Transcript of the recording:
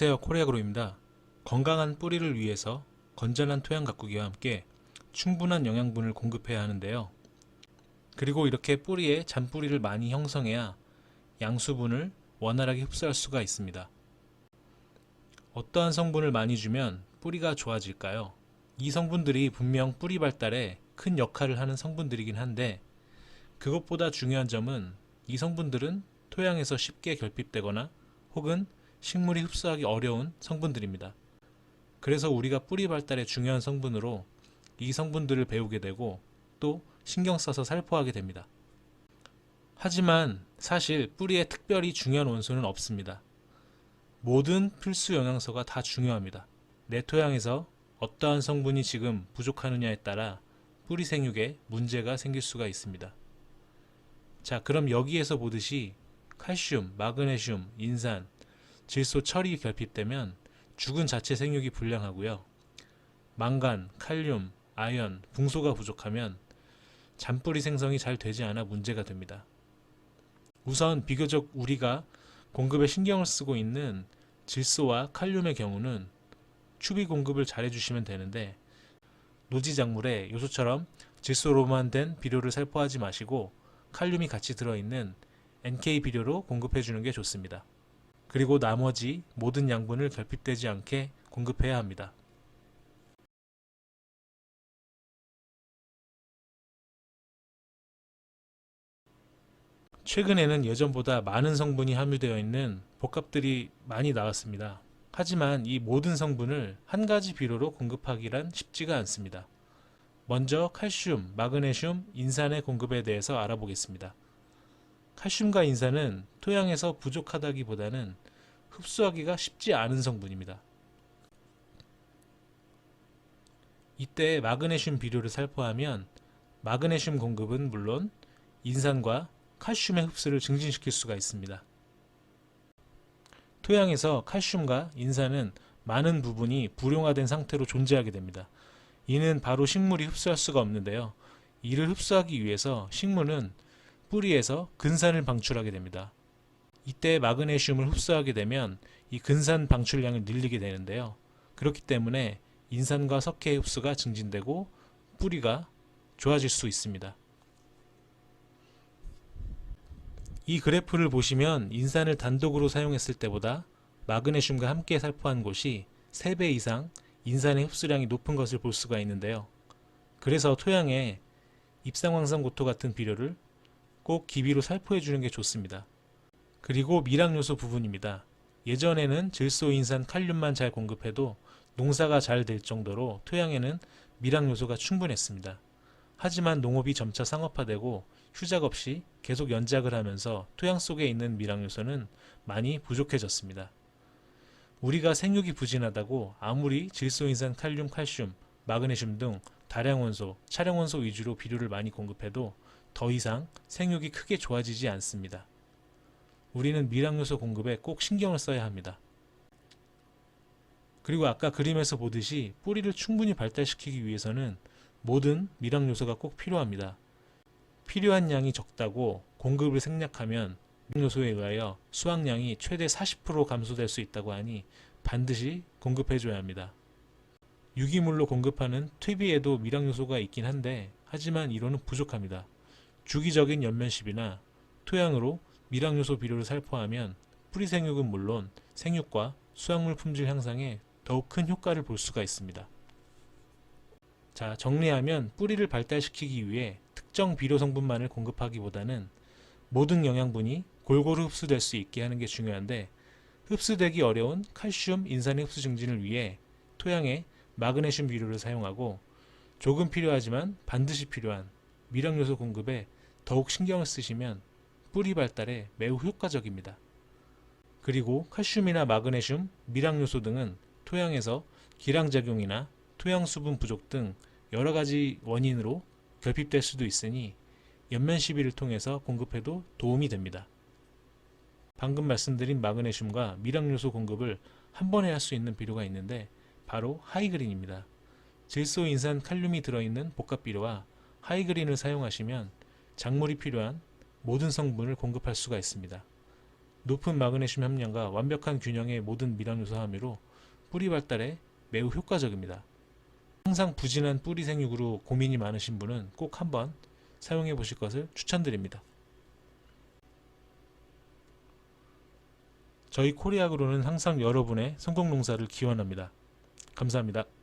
안녕하세요 코리아그로입니다. 건강한 뿌리를 위해서 건전한 토양 가꾸기와 함께 충분한 영양분을 공급해야 하는데요. 그리고 이렇게 뿌리에 잔뿌리를 많이 형성해야 양수분을 원활하게 흡수할 수가 있습니다. 어떠한 성분을 많이 주면 뿌리가 좋아질까요? 이 성분들이 분명 뿌리 발달에 큰 역할을 하는 성분들이긴 한데 그것보다 중요한 점은 이 성분들은 토양에서 쉽게 결핍되거나 혹은 식물이 흡수하기 어려운 성분들입니다. 그래서 우리가 뿌리 발달에 중요한 성분으로 이 성분들을 배우게 되고 또 신경 써서 살포하게 됩니다. 하지만 사실 뿌리에 특별히 중요한 원소는 없습니다. 모든 필수 영양소가 다 중요합니다. 내 토양에서 어떠한 성분이 지금 부족하느냐에 따라 뿌리 생육에 문제가 생길 수가 있습니다. 자, 그럼 여기에서 보듯이 칼슘, 마그네슘, 인산, 질소, 철이 결핍되면 죽은 자체 생육이 불량하고요. 망간, 칼륨, 아연, 붕소가 부족하면 잔뿌리 생성이 잘 되지 않아 문제가 됩니다. 우선 비교적 우리가 공급에 신경을 쓰고 있는 질소와 칼륨의 경우는 추비 공급을 잘 해주시면 되는데 노지 작물에 요소처럼 질소로만 된 비료를 살포하지 마시고 칼륨이 같이 들어있는 NK 비료로 공급해 주는 게 좋습니다. 그리고 나머지 모든 양분을 결핍되지 않게 공급해야 합니다. 최근에는 예전보다 많은 성분이 함유되어 있는 복합들이 많이 나왔습니다. 하지만 이 모든 성분을 한 가지 비료로 공급하기란 쉽지가 않습니다. 먼저 칼슘, 마그네슘, 인산의 공급에 대해서 알아보겠습니다. 칼슘과 인산은 토양에서 부족하다기보다는 흡수하기가 쉽지 않은 성분입니다. 이때 마그네슘 비료를 살포하면 마그네슘 공급은 물론 인산과 칼슘의 흡수를 증진시킬 수가 있습니다. 토양에서 칼슘과 인산은 많은 부분이 불용화된 상태로 존재하게 됩니다. 이는 바로 식물이 흡수할 수가 없는데요. 이를 흡수하기 위해서 식물은 뿌리에서 근산을 방출하게 됩니다. 이때 마그네슘을 흡수하게 되면 이 근산 방출량을 늘리게 되는데요. 그렇기 때문에 인산과 석회의 흡수가 증진되고 뿌리가 좋아질 수 있습니다. 이 그래프를 보시면 인산을 단독으로 사용했을 때보다 마그네슘과 함께 살포한 곳이 3배 이상 인산의 흡수량이 높은 것을 볼 수가 있는데요. 그래서 토양에 입상황산고토 같은 비료를 꼭 기비로 살포해 주는 게 좋습니다. 그리고 미락 요소 부분입니다. 예전에는 질소, 인산, 칼륨만 잘 공급해도 농사가 잘 될 정도로 토양에는 미락 요소가 충분했습니다. 하지만 농업이 점차 상업화되고 휴작 없이 계속 연작을 하면서 토양 속에 있는 미락 요소는 많이 부족해졌습니다. 우리가 생육이 부진하다고 아무리 질소, 인산, 칼륨, 칼슘, 마그네슘 등 다량 원소, 차량 원소 위주로 비료를 많이 공급해도 더 이상 생육이 크게 좋아지지 않습니다. 우리는 미락 요소 공급에 꼭 신경을 써야 합니다. 그리고 아까 그림에서 보듯이 뿌리를 충분히 발달시키기 위해서는 모든 미락 요소가 꼭 필요합니다. 필요한 양이 적다고 공급을 생략하면 요소에 의하여 수확량이 최대 40% 감소될 수 있다고 하니 반드시 공급해줘야 합니다. 유기물로 공급하는 퇴비에도 미락 요소가 있긴 한데 하지만 이로는 부족합니다. 주기적인 연면십이나 토양으로 미락 요소 비료를 살포하면 뿌리 생육은 물론 생육과 수확물 품질 향상에 더욱 큰 효과를 볼 수가 있습니다. 자, 정리하면 뿌리를 발달시키기 위해 특정 비료 성분만을 공급하기보다는 모든 영양분이 골고루 흡수될 수 있게 하는 게 중요한데 흡수되기 어려운 칼슘, 인산의 흡수 증진을 위해 토양에 마그네슘 비료를 사용하고 조금 필요하지만 반드시 필요한 미력 요소 공급에 더욱 신경을 쓰시면 뿌리 발달에 매우 효과적입니다. 그리고 칼슘이나 마그네슘, 미락 요소 등은 토양에서 기량작용이나 토양 수분 부족 등 여러 가지 원인으로 결핍될 수도 있으니 연면 시비를 통해서 공급해도 도움이 됩니다. 방금 말씀드린 마그네슘과 미락 요소 공급을 한 번에 할 수 있는 비료가 있는데 바로 하이그린입니다. 질소, 인산, 칼륨이 들어있는 복합 비료와 하이그린을 사용하시면 작물이 필요한 모든 성분을 공급할 수가 있습니다. 높은 마그네슘 함량과 완벽한 균형의 모든 미량 요소 함유로 뿌리 발달에 매우 효과적입니다. 항상 부진한 뿌리 생육으로 고민이 많으신 분은 꼭 한번 사용해 보실 것을 추천드립니다. 저희 코리아그로는 항상 여러분의 성공 농사를 기원합니다. 감사합니다.